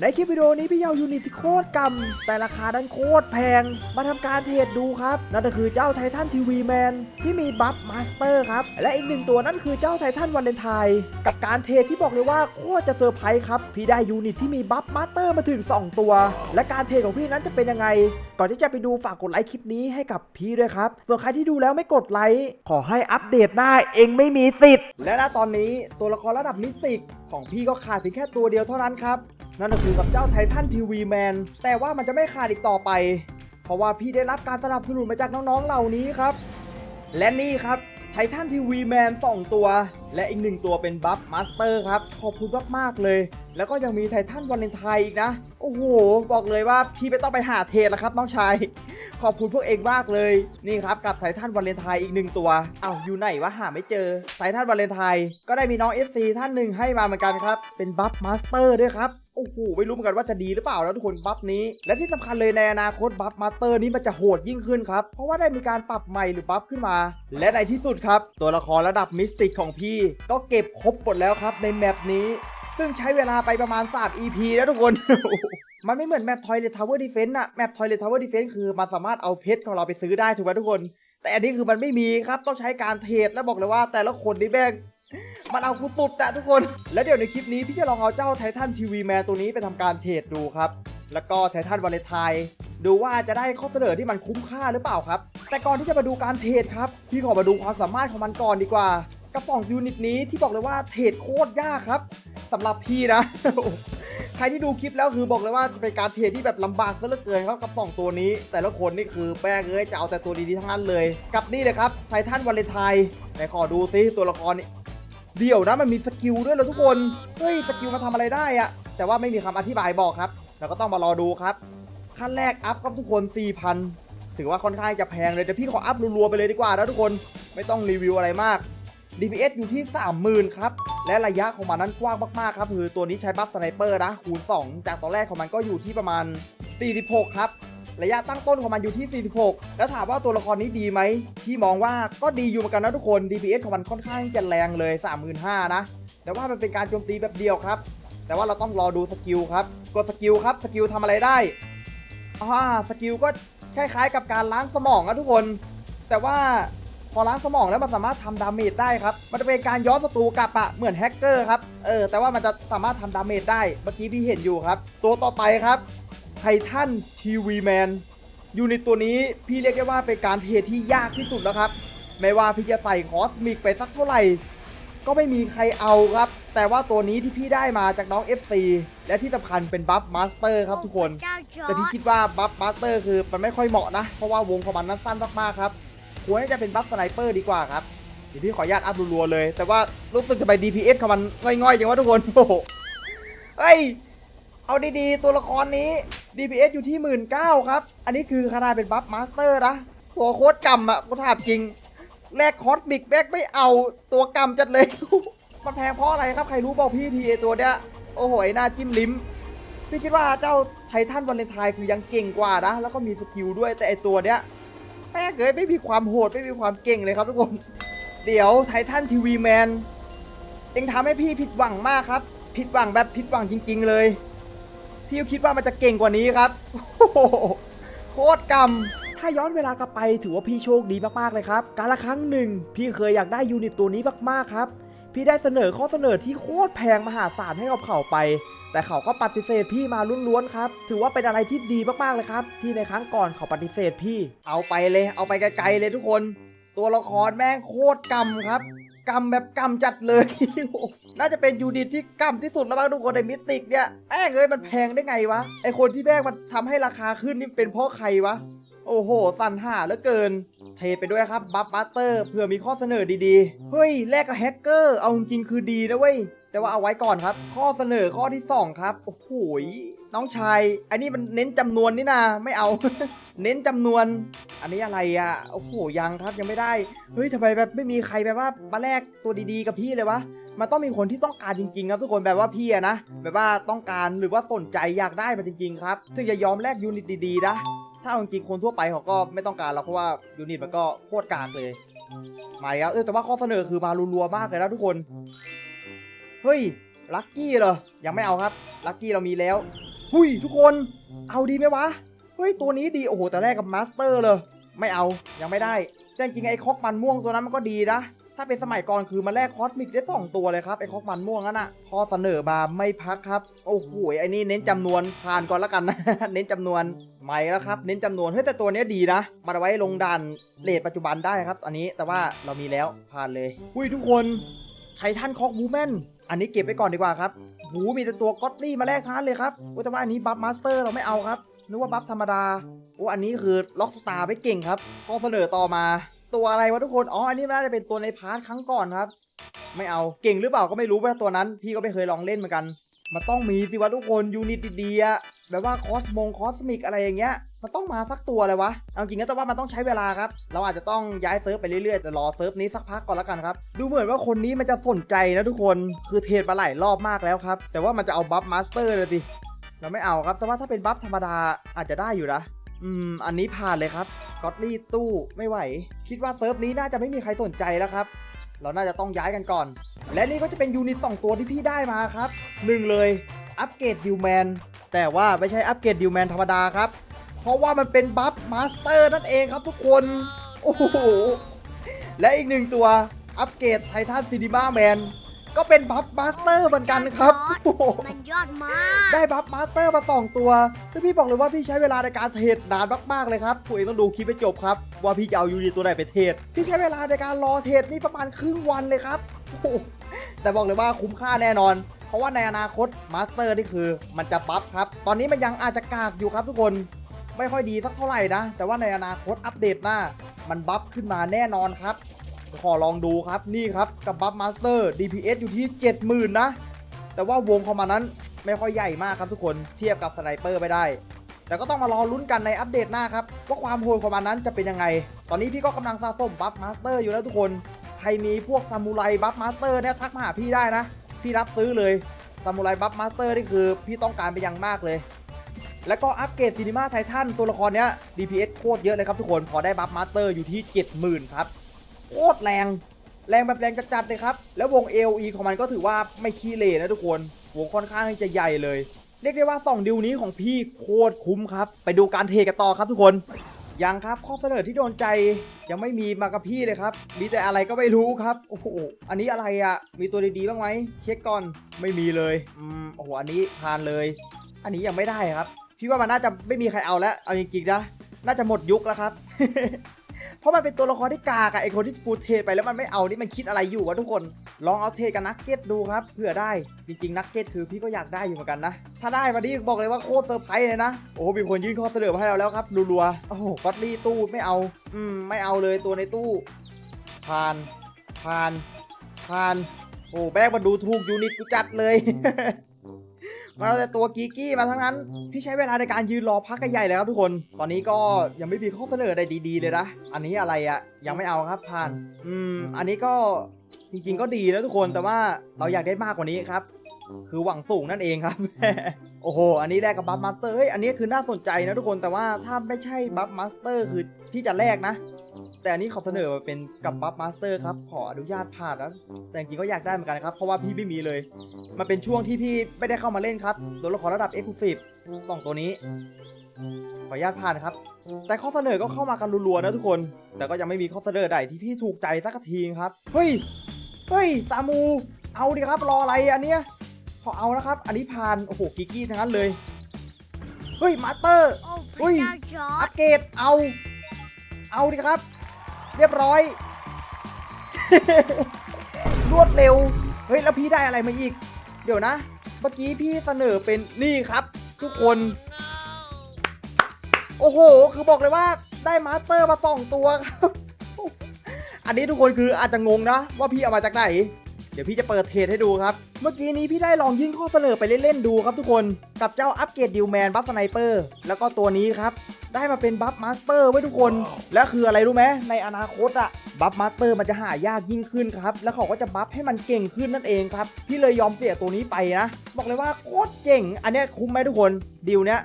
ในคลิปวิดีโอนี้พี่เอายูนิตที่โคตรกำแต่ราคาดันโคตรแพง มาทำการเทรดดูครับ นั่นก็คือเจ้าไททันทีวีแมนที่มีบัฟมาสเตอร์ครับ และอีกหนึ่งตัวนั่นคือเจ้าไททันวาเลนไทน์กับการเทรดที่บอกเลยว่าโคตรจะเซอร์ไพรส์ครับ พี่ได้ยูนิตที่มีบัฟมาสเตอร์มาถึง 2 ตัว และการเทรดของพี่นั้นจะเป็นยังไง ก่อนที่จะไปดูฝากกดไลค์คลิปนี้ให้กับพี่ด้วยครับส่วนใครที่ดูแล้วไม่กดไลค์ขอให้อัปเดตหน้าเองไม่มีสิทธิ์และณตอนนี้ตัวละครระดับมิสติก ของพี่ก็ขาดเพียงแค่ตัวเดียวเท่านั้นครับ นั่นก็คือกับเจ้าไททันทีวีแมนแต่ว่ามันจะไม่ขาดอีกต่อไป เพราะว่าพี่ได้รับการสนับสนุนมาจากน้องๆเหล่านี้ครับ และนี่ครับ ไททันทีวีแมน2ตัว และอีกหนึ่งตัวเป็นบัฟมาสเตอร์ครับ ขอบคุณมาก ๆ เลย แล้วก็ยังมีไททันวาเลนไทน์อีกนะ โอ้โห บอกเลยว่าพี่ไม่ต้องไปหาเทรดแล้วครับน้องชาย ขอบคุณพวกเองมากเลย นี่ครับกับไททันวาเลนไทน์อีกหนึ่งตัวอ้าวอยู่ไหนวะหาไม่เจอไททันวาเลนไทน์ก็ได้มีน้อง FC ท่านหนึ่งให้มาเหมือนกันครับ เป็นบัฟมาสเตอร์ด้วยครับ โอ้โหไม่รู้เหมือนกันว่าจะดีหรือเปล่าแล้วทุกคนบัฟนี้ และที่สำคัญเลยในอนาคตบัฟมาสเตอร์นี้มันจะโหดยิ่งขึ้นครับ เพราะว่าได้มีการปรับใหม่หรือบัฟขึ้นมา และในที่สุดครับ ตัวละครระดับมิสติกของพี่ ก็เก็บครบหมดแล้วครับในแมปนี้ซึ่งใช้เวลาไปประมาณ3 EP แล้วทุกคน มันไม่เหมือนแมป Toilet Tower Defense อะแมป Toilet Tower Defense คือมันสามารถเอาเพชรของเราไปซื้อได้ถูกไหมทุกคน แต่อันนี้คือมันไม่มีครับ ต้องใช้การเทรดแล้วบอกเลยว่าแต่ละคนนี่แม่ง มันเอากูสุดอะทุกคน แล้วเดี๋ยวในคลิปนี้พี่จะลองเอาเจ้าไททันทีวีแมนตัวนี้ไปทำการเทรดดูครับ แล้วก็ไททันวาเลนไทน์ดูว่าจะได้ข้อเสนอที่มันคุ้มค่าหรือเปล่าครับ แต่ก่อนที่จะมาดูการเทรดครับ พี่ขอมาดูความสามารถของมันก่อนดีกว่า กระป๋องยูนิตนี้ที่บอกเลยว่าเทรดโคตรยากครับสำหรับพี่นะ ใครที่ดูคลิปแล้วคือบอกเลยว่าเป็นการเทรดที่แบบลำบากซะเหลือเกินครับกับสองตัวนี้ แต่ละคนนี่คือแป้งเอ้ยจะเอาแต่ตัวดีๆทั้งนั้นเลย กับนี่เลยครับไททันวาเลนไทน์ไหนขอดูซิตัวละครนี่ เดี๋ยวนะมันมีสกิลด้วยเหรอทุกคน เฮ้ยสกิลมาทำอะไรได้อะแต่ว่าไม่มีคำอธิบายบอกครับเราก็ต้องมารอดูครับ ขั้นแรกอัพครับทุกคน4,000 ถือว่าค่อนข้างจะแพงเลยแต่พี่ขออัพรัวๆไปเลยดีกว่านะทุกคนไม่ต้องรีวิวอะไรมาก DPS อยู่ที่ 30,000 ครับ และระยะของมันนั้นกว้างมากๆครับ คือตัวนี้ใช้บัฟสไนเปอร์นะคูณ2 จากตอนแรกของมันก็อยู่ที่ประมาณ 46 ครับ ระยะตั้งต้นของมันอยู่ที่ 46 แล้วถามว่าตัวละครนี้ดีไหมพี่มองว่าก็ดีอยู่เหมือนกันนะทุกคน DPS ของมันค่อนข้างจะแรงเลย 35,000นะ แต่ว่ามันเป็นการโจมตีแบบเดียวครับ แต่ว่าเราต้องรอดูสกิลครับ กดสกิลครับ สกิลทำอะไรได้อ่าสกิลก็คล้ายๆ กับการล้างสมองนะทุกคน แต่ว่าพอล้างสมองแล้วมันสามารถทำดาเมจได้ครับ มันจะเป็นการย้อนศัตรูกลับอะเหมือนแฮกเกอร์ครับ เออ แต่ว่ามันจะสามารถทำดาเมจได้ เมื่อกี้พี่เห็นอยู่ครับ ตัวต่อไปครับ ททันทีวีแมนยูนิตตัวนี้พี่เรียกได้ว่าเป็นการเทรดที่ยากที่สุดแล้วครับ ไม่ว่าพี่จะใส่คอสมิกไปสักเท่าไหร่ ก็ไม่มีใครเอาครับ แต่ว่าตัวนี้ที่พี่ได้มาจากน้อง FC และที่สำคัญเป็นบัฟมาสเตอร์ครับทุกคนจ้าจอแต่พี่คิดว่าบัฟมาสเตอร์คือมันไม่ค่อยเหมาะนะ เพราะว่าวงของมันนั้นสั้นมากๆครับ ควรจะเป็นบัฟสไนเปอร์ดีกว่าครับเดี๋ยวพี่ขออนุญาตอัพรัวๆเลย แต่ว่ารู้สึกจะไป DPS ของมันง่อยๆจังวะทุกคนโอ้โหเฮ้ย เอาดีๆ ตัวละครนี้ DPS อยู่ที่1 9ื่นครับ อันนี้คือขนาดเป็นบัฟมาสเตอร์นะตัวโคตรกำอะกูถามจริง แลกคอสมิกแบกไม่เอาตัวกำจัดเลย มันแพงเพราะอะไรครับ ใครรู้บอกพี่ทีไอตัวเนี้ย โอ้โหหน้าจิ้มลิ้ม พี่คิดว่าเจ้าไททันวาเลนไทน์คือยังเก่งกว่านะ แล้วก็มีสกิลด้วยแต่ไอตัวเนี้ยแม่เกิดไม่มีความโหดไม่มีความเก่งเลยครับทุกคน เดี๋ยวไททันทีวีแมนเองทำให้พี่ผิดหวังมากครับ ผิดหวังแบบผิดหวังจริง ๆ เลย พี่ก็คิดว่ามันจะเก่งกว่านี้ครับโคตรกำถ้าย้อนเวลากลับไปถือว่าพี่โชคดีมากๆเลยครับ การละครั้งหนึ่ง พี่เคยอยากได้ยูนิตตัวนี้มากๆครับ พี่ได้เสนอข้อเสนอที่โคตรแพงมหาศาลให้กับเขาไป แต่เขาก็ปฏิเสธพี่มาล้วนๆครับ ถือว่าเป็นอะไรที่ดีมากๆเลยครับ ที่ในครั้งก่อนเขาปฏิเสธพี่ เอาไปเลย เอาไปไกลๆเลยทุกคน ตัวละครแม่งโคตรกำครับ กำแบบกำจัดเลย น่าจะเป็นยูนิตที่กำที่สุดแล้วบ้างทุกคนในมิติกเนี่ยแม่งเอ้ยมันแพงได้ไงวะ ไอคนที่แม่งมันทำให้ราคาขึ้นนี่เป็นเพราะใครวะ โอ้โห สันหาเหลือเกิน เทไปด้วยครับบัฟบัตเตอร์เผื่อมีข้อเสนอดีๆ เฮ้ย แลกกับแฮกเกอร์ เอาจริงคือดีนะเว้ย แต่ว่าเอาไว้ก่อนครับ ข้อเสนอข้อที่ 2 ครับ โอ้โห น้องชาย อันนี้มันเน้นจำนวนนี่นาไม่เอา เน้นจำนวน อันนี้อะไรอะ โอ้โห ยังครับยังไม่ได้ เฮ้ยทำไมแบบไม่มีใครแบบว่ามาแลกตัวดีๆกับพี่เลยวะ มันต้องมีคนที่ต้องการจริงๆครับทุกคนแบบว่าพี่อะนะ แบบว่าต้องการหรือว่าสนใจอยากได้มันจริงๆครับ ถึงจะยอมแลกยูนิตดีๆนะ ถ้าเอาจริงๆคนทั่วไปเขาก็ไม่ต้องการหรอกเพราะว่ายูนิตมันก็โคตรกากเลยมาอีกแล้วเออแต่ว่าข้อเสนอคือมารัวๆมากเลยนะทุกคน เฮ้ยลัคกี้เหรอ ยังไม่เอาครับ ลัคกี้เรามีแล้ว หุยทุกคน เอาดีไหมวะ เฮ้ย ตัวนี้ดี โอ้โห แต่แรกกับมาสเตอร์เลย ไม่เอา ยังไม่ได้แต่จริงไอ้คอกมันม่วงตัวนั้นมันก็ดีนะ ถ้าเป็นสมัยก่อนคือมันแลกคอสมิกได้สองตัวเลยครับไอ้คอกมันม่วงนั่นน่ะพอเสนอมาไม่พักครับ โอ้โหไอ้นี่เน้นจำนวนผ่านก่อนแล้วกันนะ เน้นจำนวนใหม่แล้วครับ เน้นจำนวน เฮ้ยแต่ตัวนี้ดีนะมาไว้ลงดันเลทปัจจุบันได้ครับ อันนี้แต่ว่าเรามีแล้วผ่านเลยหุยทุกคนไททันคอกบูแมนอันนี้เก็บไว้ก่อนดีกว่าครับ หูมีแต่ตัวก็อตลี่มาแลกทั้งนั้นเลยครับอ้แต่ว่าอันนี้บัฟมาสเตอร์เราไม่เอาครับนึกว่าบัฟธรรมดาโอ้อันนี้คือล็อกสตาร์ไม่เก่งครับข้อเสนอต่อมา ตัวอะไรวะทุกคนอ๋ออันนี้น่าจะเป็นตัวในพาร์ทครั้งก่อนครับ ไม่เอาเก่งหรือเปล่าก็ไม่รู้ว่าตัวนั้น พี่ก็ไม่เคยลองเล่นเหมือนกันมันต้องมีสิวะทุกคนยูนิตดีๆอะแบบว่าคอสมงคอสมิกอะไรอย่างเงี้ย มันต้องมาสักตัวเลยวะ เอาจริงนะแต่ว่ามันต้องใช้เวลาครับ เราอาจจะต้องย้ายเซิร์ฟไปเรื่อยๆแต่รอเซิร์ฟนี้สักพักก่อนแล้วกันครับ ดูเหมือนว่าคนนี้มันจะสนใจนะทุกคน คือเทรดมาหลายรอบมากแล้วครับ แต่ว่ามันจะเอาบัฟมาสเตอร์เลยสิเราไม่เอาครับ แต่ว่าถ้าเป็นบัฟธรรมดาอาจจะได้อยู่นะ อืม อันนี้ผ่านเลยครับก็อตลี่ตู้ไม่ไหว คิดว่าเซิร์ฟนี้น่าจะไม่มีใครสนใจแล้วครับ เราน่าจะต้องย้ายกันก่อน และนี่ก็จะเป็นยูนิตสองตัวที่พี่ได้มาครับหนึ่งเลยอัปเกรดดิวแมนแต่ว่าไม่ใช่อัปเกรดดิวแมนธรรมดาครับ เพราะว่ามันเป็นบัฟมาสเตอร์นั่นเองครับทุกคน โอ้โห และอีกหนึ่งตัวอัปเกรดไททันซีนิมาแมนก็เป็นบัฟมาสเตอร์เหมือนกันครับโอ้โหมันยอดมาก ได้บัฟมาสเตอร์มาสองตัวแล้วพี่บอกเลยว่าพี่ใช้เวลาในการเทรดนานมากๆเลยครับผู้เองต้องดูคลิปไปจบครับ ว่าพี่จะเอายูนิตตัวไหนไปเทรดพี่ใช้เวลาในการรอเทรดนี่ประมาณครึ่งวันเลยครับโอ้โหแต่บอกเลยว่าคุ้มค่าแน่นอน เพราะว่าในอนาคตมาสเตอร์นี่คือ มันจะบัฟครับ ตอนนี้มันยังอาจจะกากอยู่ครับทุกคน ไม่ค่อยดีสักเท่าไหร่นะ แต่ว่าในอนาคตอัปเดตหน้า มันบัฟขึ้นมาแน่นอนครับ ขอลองดูครับนี่ครับกับบัฟมาสเตอร์ DPS อยู่ที่ 70,000 นะ แต่ว่าวงของมันนั้นไม่ค่อยใหญ่มากครับทุกคนเทียบกับสไนเปอร์ไม่ได้ แต่ก็ต้องมารอลุ้นกันในอัปเดตหน้าครับว่าความโหดของมันนั้นจะเป็นยังไง ตอนนี้พี่ก็กำลังสะสมบัฟมาสเตอร์อยู่แล้วทุกคนใครมีพวกซามูไรบัฟมาสเตอร์เนี่ยทักมาหาพี่ได้นะ พี่รับซื้อเลยซามูไรบัฟมาสเตอร์นี่คือพี่ต้องการไปอยังมากเลย แล้วก็อัปเกรดซีนิมาไททันตัวละครเนี้ย DPS โคตรเยอะเลยครับทุกคนพอได้บัฟมาสเตอร์อยู่ที่ 70,000 ครับโคตรแรง แรงแบบแรงจัดๆเลยครับ แล้ววง AOE ของมันก็ถือว่าไม่ขี้เหร่นะทุกคนวงค่อนข้างที่จะใหญ่เลย เรียกได้ว่า 2 ดิวนี้ของพี่โคตรคุ้มครับ ไปดูการเทกันต่อครับทุกคนยังครับข้อเสนอที่โดนใจยังไม่มีมากับพี่เลยครับ มีแต่อะไรก็ไม่รู้ครับโอ้โหอันนี้อะไรอะ่ะมีตัวดีๆบ้างไหมเช็คก่อนไม่มีเลยอืมโอ้โหอันนี้ผ่านเลย อันนี้ยังไม่ได้ครับ พี่ว่ามันน่าจะไม่มีใครเอาแล้ว เอาจริงๆนะ น่าจะหมดยุคแล้วครับ เพราะมันเป็นตัวละครที่กากอะไอคนที่กูเทไปแล้วมันไม่เอานี่มันคิดอะไรอยู่วะทุกคน ลองเอาเทกับนักเก็ตดูครับเผื่อได้ จริงๆนักเก็ตคือพี่ก็อยากได้อยู่เหมือนกันนะ ถ้าได้วันนี้บอกเลยว่าโคตรเซอร์ไพรส์เลยนะ โอ้โหมีคนยื่นข้อเสนอมาให้เราแล้วครับรัวๆ โอ้โหก็อตลี่ตู้ไม่เอา อืมไม่เอาเลยตัวในตู้ผ่านผ่านผ่านโอ้แบกมาดูถูกยูนิตกูจัดเลย มาเอาแต่ตัวกีกี้มาทั้งนั้นพี่ใช้เวลาในการยืนรอพักกันใหญ่เลยครับทุกคน ตอนนี้ก็ยังไม่มีข้อเสนอใดดีๆเลยนะอันนี้อะไรอะยังไม่เอาครับผ่าน อืมอันนี้ก็จริง ๆ ก็ดีนะทุกคนแต่ว่าเราอยากได้มากกว่านี้ครับ คือหวังสูงนั่นเองครับ โอ้โห อันนี้แลกกับบัฟมาสเตอร์เฮ้ยอันนี้คือน่าสนใจนะทุกคนแต่ว่าถ้าไม่ใช่บัฟมาสเตอร์คือพี่จะแลกนะ แต่อันนี้เขาเสนอมาเป็นกับบัฟมาสเตอร์ครับ ขออนุญาตผ่านนะแต่จริงๆก็อยากได้เหมือนกันครับ เพราะว่าพี่ไม่มีเลย มันเป็นช่วงที่พี่ไม่ได้เข้ามาเล่นครับตัวละครระดับ e x c l u s i v e สองตัวนี้ ขออนุญาตผ่านครับ แต่ข้อเสนอก็เข้ามากันรัวๆนะทุกคน แต่ก็ยังไม่มีข้อเสนอใดที่พี่ถูกใจสักทีครับ เฮ้ย เฮ้ยซามู เอาดิครับ รออะไรอันเนี้ยพอเอานะครับ อันนี้ผ่าน โอ้โห กิกกี้ทั้งนั้นเลย เฮ้ย มาสเตอร์โอ้พอุ้ระยเจ้าจออัร์ดปเกรด เอา เอาดิครับ เรียบร้อย รวดเร็ว เฮ้ย แล้วพี่ได้อะไรมาอีก เดี๋ยวนะ เมื่อกี้พี่เสนอเป็นนี่ครับ ทุกคน โอ้โห คือบอกเลยว่าได้มาสเตอร์มาสองตัวครับ อันนี้ทุกคนคืออาจจะงงนะ ว่าพี่เอามาจากไหน เดี๋ยวพี่จะเปิดเทรดให้ดูครับ เมื่อกี้นี้พี่ได้ลองยื่นข้อเสนอไปเล่นๆดูครับทุกคน กับเจ้าอัปเกรดดิวแมนบัฟสไนเปอร์ แล้วก็ตัวนี้ครับ ได้มาเป็นบัฟมาสเตอร์ไว้ทุกคน และคืออะไรรู้ไหมในอนาคตอะบัฟมาสเตอร์มันจะหายากยิ่งขึ้นครับ แล้วเขาก็จะบัฟให้มันเก่งขึ้นนั่นเองครับ พี่เลยยอมเสียตัวนี้ไปนะ บอกเลยว่าโคตรเจ๋งอันนี้คุ้มไหมทุกคน ดีลเนี้ย